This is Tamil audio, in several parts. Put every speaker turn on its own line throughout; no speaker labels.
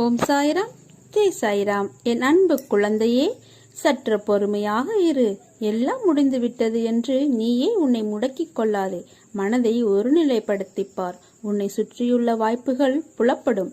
ஓம் சாய்ராம். ஜெய் சாய்ராம். என் அன்பு குழந்தையே சற்று பொறுமையாக இரு. எல்லாம் முடிந்துவிட்டது என்று நீயே உன்னை முடக்கிக் கொள்ளாதே. மனதை ஒருநிலைப்படுத்திப்பார். உன்னை சுற்றியுள்ள வாய்ப்புகள் புலப்படும்.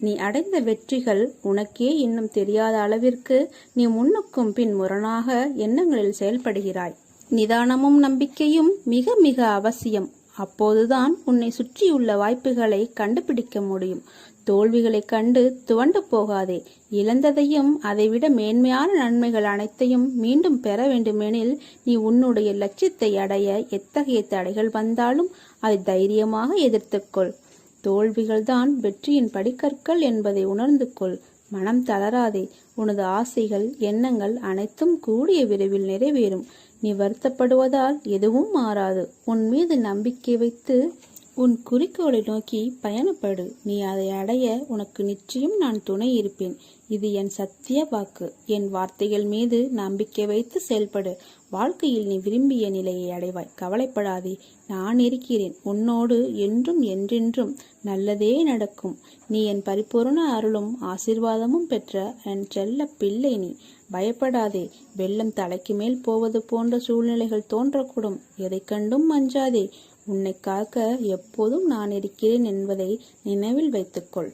நீ அடைந்த வெற்றிகள் உனக்கே இன்னும் தெரியாத அளவிற்கு நீ முன்னுக்கும் பின் முரணாக எண்ணங்களில் செயல்படுகிறாய். நிதானமும் நம்பிக்கையும் மிக மிக அவசியம். அப்போதுதான் உன்னை சுற்றியுள்ள வாய்ப்புகளை கண்டுபிடிக்க முடியும். தோல்விகளைக் கண்டு துவண்டு போகாதே. இழந்ததையும் அதைவிட மேன்மையான நன்மைகள் அனைத்தையும் மீண்டும் பெற வேண்டுமெனில் நீ உன்னுடைய லட்சியத்தை அடைய எத்தகைய தடைகள் வந்தாலும் அதை தைரியமாக எதிர்த்துக்கொள் தோல்விகள்தான் வெற்றியின் படிக்கற்கள் என்பதை உணர்ந்து கொள் மனம் தளராதே. உனது ஆசைகள் எண்ணங்கள் அனைத்தும் கூடிய விரைவில் நிறைவேறும். நீ வருத்தப்படுவதால் எதுவும் மாறாது. உன் மீது நம்பிக்கை வைத்து உன் குறிக்கோளை நோக்கி பயணப்படு. நீ அதை அடைய உனக்கு நிச்சயம் நான் துணை இருப்பேன். இது என் சத்திய வாக்கு. என் வார்த்தைகள் மீது நம்பிக்கை வைத்து செயல்படு. வாழ்க்கையில் நீ விரும்பிய நிலையை அடைவாய். கவலைப்படாதே. நான் இருக்கிறேன். உன்னோடு என்றும் என்றென்றும் நல்லதே நடக்கும். நீ என் பரிபூரண அருளும் ஆசீர்வாதமும் பெற்ற என் செல்ல பிள்ளை நீ. பயப்படாதே. வெள்ளம் தலைக்கு மேல் போவது போன்ற சூழ்நிலைகள் தோன்றக்கூடும். எதைக் கண்டும் அஞ்சாதே. உன்னை காக்க எப்போதும் நான் இருக்கிறேன் என்பதை நினைவில் வைத்துக்கொள்.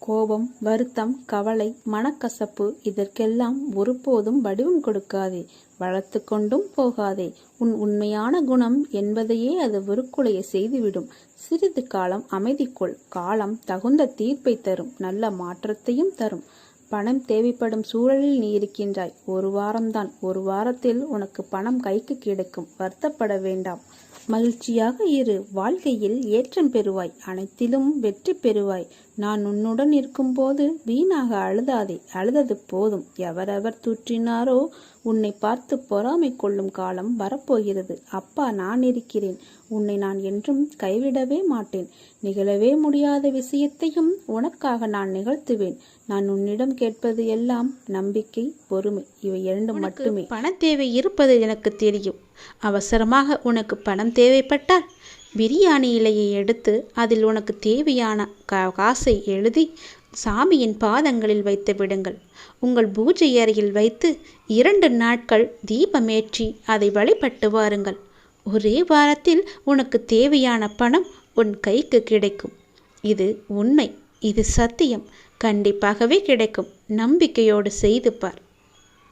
கோபம் வருத்தம் கவலை மனக்கசப்பு இதற்கெல்லாம் ஒருபோதும் வடிவம் கொடுக்காதே. வளர்த்து கொண்டும் போகாதே. உன் உண்மையான குணம் என்பதையே அது வெறுக்குலைய செய்துவிடும். சிறிது காலம் அமைதிக்குள் காலம் தகுந்த தீர்ப்பை தரும். நல்ல மாற்றத்தையும் தரும். பணம் தேவைப்படும் சூழலில் நீ இருக்கின்றாய். ஒரு வாரம்தான். ஒரு வாரத்தில் உனக்கு பணம் கைக்கு கிடைக்கும். வருத்தப்பட வேண்டாம். மகிழ்ச்சியாக இரு. வாழ்க்கையில் ஏற்றம் பெறுவாய். அனைத்திலும் வெற்றி பெறுவாய். நான் உன்னுடன் இருக்கும்போது வீணாக அழுதாதே. அழுதது போதும். எவரெவர் தூற்றினாரோ உன்னை பார்த்து பொறாமை கொள்ளும் காலம் வரப்போகிறது. அப்பா நான் இருக்கிறேன். உன்னை நான் என்றும் கைவிடவே மாட்டேன். நிகழவே முடியாத விஷயத்தையும் உனக்காக நான் நிகழ்த்துவேன். நான் உன்னிடம் கேட்பது எல்லாம் நம்பிக்கை பொறுமை. இவை இரண்டும் மட்டுமே.
பண தேவை இருப்பது எனக்கு தெரியும். அவசரமாக உனக்கு பணம் தேவைப்பட்டால் பிரியாணி இலையை எடுத்து அதில் உனக்கு தேவையான கா காசை எழுதி சாமியின் பாதங்களில் வைத்து விடுங்கள். உங்கள் பூஜை அறையில் வைத்து இரண்டு நாட்கள் தீபமேற்றி அதை வழிபட்டு வாருங்கள். ஒரே வாரத்தில் உனக்கு தேவையான பணம் உன் கைக்கு கிடைக்கும். இது உண்மை இது சத்தியம். கண்டிப்பாகவே கிடைக்கும். நம்பிக்கையோடு செய்து பார்.